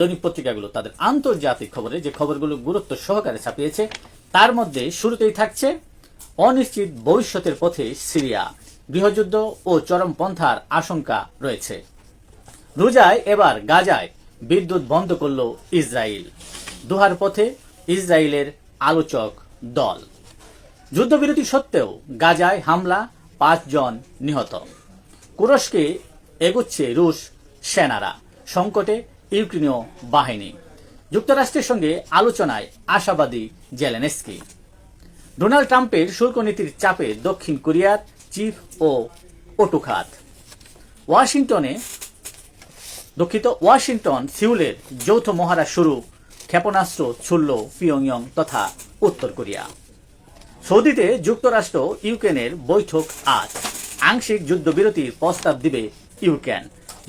দৈনিক পত্রিকাগুলো তাদের আন্তর্জাতিক খবরে যে খবরগুলো গুরুত্ব সহকারে ছাপিয়েছে, তার মধ্যে শুরুতেই থাকছে অনিশ্চিত ভবিষ্যতের পথে সিরিয়া। গৃহযুদ্ধ ও চরমপন্থার আশঙ্কা রয়েছে। রোজায় এবার গাজায় বিদ্যুৎ বন্ধ করল ইসরায়েল। দুহার পথে ইসরায়েলের আলোচক দল। যুদ্ধবিরতি সত্ত্বেও গাজায় হামলা পাঁচজন নিহত। কুরস্কে এগুচ্ছে রুশ সেনারা। সংকটে ইউক্রেনীয় বাহিনী। যুক্তরাষ্ট্রের সঙ্গে আলোচনায় আশাবাদী জেলেনেস্কি। ডোনাল্ড ট্রাম্পের শুল্ক নীতির চাপে দক্ষিণ কোরিয়ার চিফ ও অটুখাত। ওয়াশিংটনে, দুঃখিত, ওয়াশিংটন সিউলের যৌথ মহারা শুরু, ক্ষেপণাস্ত্র ছুড়ল পিয়ংয়ং তথা উত্তর কোরিয়া। সৌদিতে যুক্তরাষ্ট্র ইউক্রেনের বৈঠক আজ। আংশিক যুদ্ধবিরতির প্রস্তাব দিবে ইউক্রেন।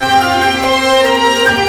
Música